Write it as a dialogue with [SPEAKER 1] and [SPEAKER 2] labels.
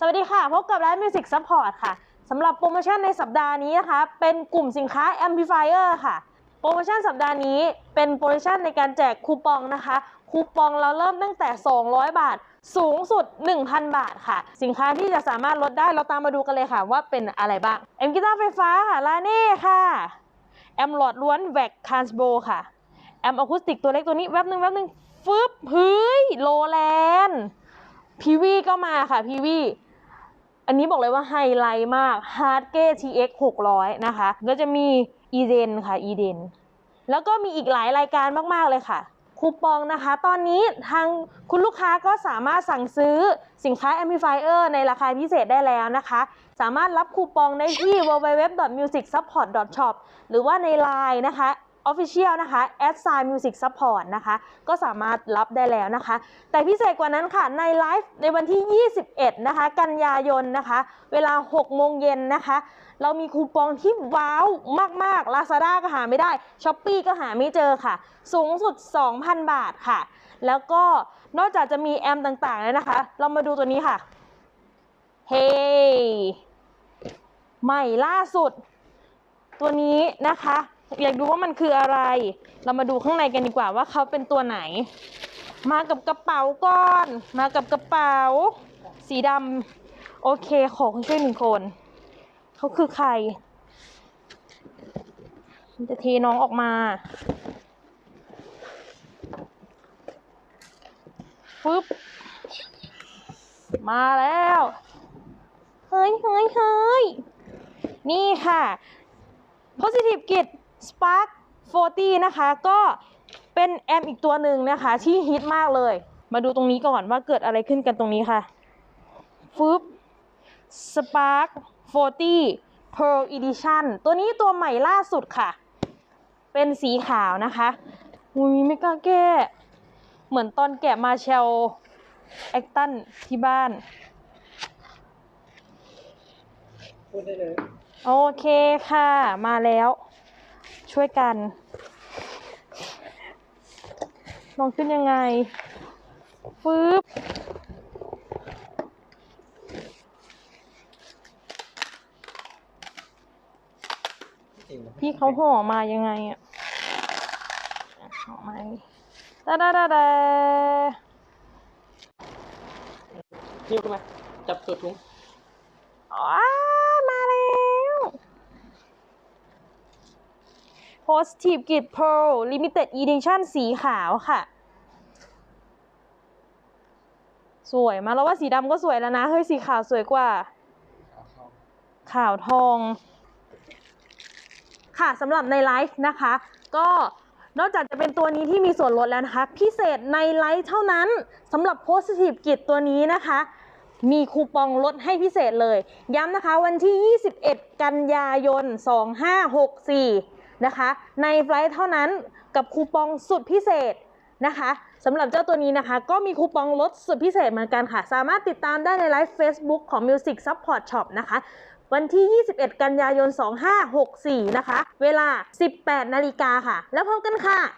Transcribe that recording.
[SPEAKER 1] สวัสดีค่ะ พบกับร้าน Music Support ค่ะสำหรับโปรโมชั่นในสัปดาห์นี้นะคะ เป็นกลุ่มสินค้า Amplifier ค่ะ โปรโมชั่นสัปดาห์นี้เป็นโปรโมชั่นในการแจกคูปองนะคะ คูปองเราเริ่มตั้งแต่ 200 บาท สูงสุด 1,000 บาทค่ะ สินค้าที่จะสามารถลดได้เราตามมาดูกันเลยค่ะ ว่าเป็นอะไรบ้างแอมกีตาร์ไฟฟ้าค่ะลาเน่ค่ะแอมหลอดล้วนแวกคานสโบค่ะแอมอะคูสติกตัวเล็กตัวนี้แวบหนึ่งแวบหนึ่งฟึบเฮ้ยโลแลนพีวีก็มาค่ะพีวี อันนี้บอกเลยว่าไฮไลท์มาก h a r d g a t TX 600 นะคะแล้วจะมี e d e n ค่ะ e d e n แล้วก็มีอีกหลายรายการมาก ๆ เลยค่ะ คูปองนะคะ ตอนนี้ทางคุณลูกค้าก็สามารถสั่งซื้อสินค้า Amplifier ในราคาพิเศษได้แล้วนะคะ สามารถรับคูปองได้ที่ www.musicsupport.shop หรือว่าใน Line นะคะ Official นะคะ a d s i g n Music Support นะคะ ก็สามารถรับได้แล้วนะคะ แต่พิเศษกว่านั้นค่ะ ในไลฟ์ในวันที่ 21 นะคะ กันยายนนะคะ เวลา 6 โมงเย็นนะคะ เรามีคูปองที่ว้าวมาก ๆ Lazada ก็หาไม่ได้ s h อ p e e ก็หาไม่เจอค่ะ สูงสุด 2,000 บาทค่ะ แล้วก็นอกจากจะมีแอมต่างๆแล้วนะคะ เรามาดูตัวนี้ค่ะ เฮ้ใหม่ล่าสุด ตัวนี้นะคะ อยากดูว่ามันคืออะไร เรามาดูข้างในกันดีกว่าว่าเขาเป็นตัวไหน มากับกระเป๋าก่อน มากับกระเป๋า สีดำโอเคขอคนช่วยหนึ่งคน เขาคือใครจะเทน้องออกมาปึ๊บ มาแล้ว เฮ้ยเฮ้ยเฮ้ยนี่ค่ะ Positive Git Spark 40 นะคะ ก็เป็นแอมอีกตัวหนึ่งนะคะ ที่ฮิตมากเลย มาดูตรงนี้ก่อนว่าเกิดอะไรขึ้นกันตรงนี้ค่ะฟึบ Spark 40 Pearl Edition ตัวนี้ตัวใหม่ล่าสุดค่ะ เป็นสีขาวนะคะอุ้ยไม่กล้าแก้ เหมือนตอนแกะมาเชลแอคตันที่บ้าน
[SPEAKER 2] พูดได้เลย
[SPEAKER 1] โอเคค่ะ มาแล้ว ช่วยกันลองขึ้นยังไง ฟืบ
[SPEAKER 2] จริงนะ
[SPEAKER 1] พี่เขาห่อมายังไงอะห่อมาอย่างนี้ตาดาดาดา
[SPEAKER 2] นิ้วขึ้นมาจับตัวถุง
[SPEAKER 1] อ้ามาแล้ว Positive Git Pearl Limited Edition สีขาวค่ะ สวยมาแล้วว่าสีดำก็สวยแล้วนะ เฮ้ย สีขาวสวยกว่า ขาวทอง ค่ะสำหรับในไลฟ์นะคะ ก็นอกจากจะเป็นตัวนี้ที่มีส่วนลดแล้วนะคะ พิเศษในไลฟ์เท่านั้นสำหรับ Positive Git ตัวนี้นะคะมีคูปองลดให้พิเศษเลย ย้ำนะคะวันที่ 21 กันยายน 2564 นะคะ ในไฟล์เท่านั้นกับคูปองสุดพิเศษนะคะสำหรับเจ้าตัวนี้นะคะ ก็มีคูปองลดสุดพิเศษเหมือนกันค่ะ สามารถติดตามได้ในไลฟ์ Facebook ของ Music Support Shop นะคะ วันที่ 21 กันยายน 2564 นะคะ เวลา 18 นาฬิกาค่ะ แล้วพบกันค่ะ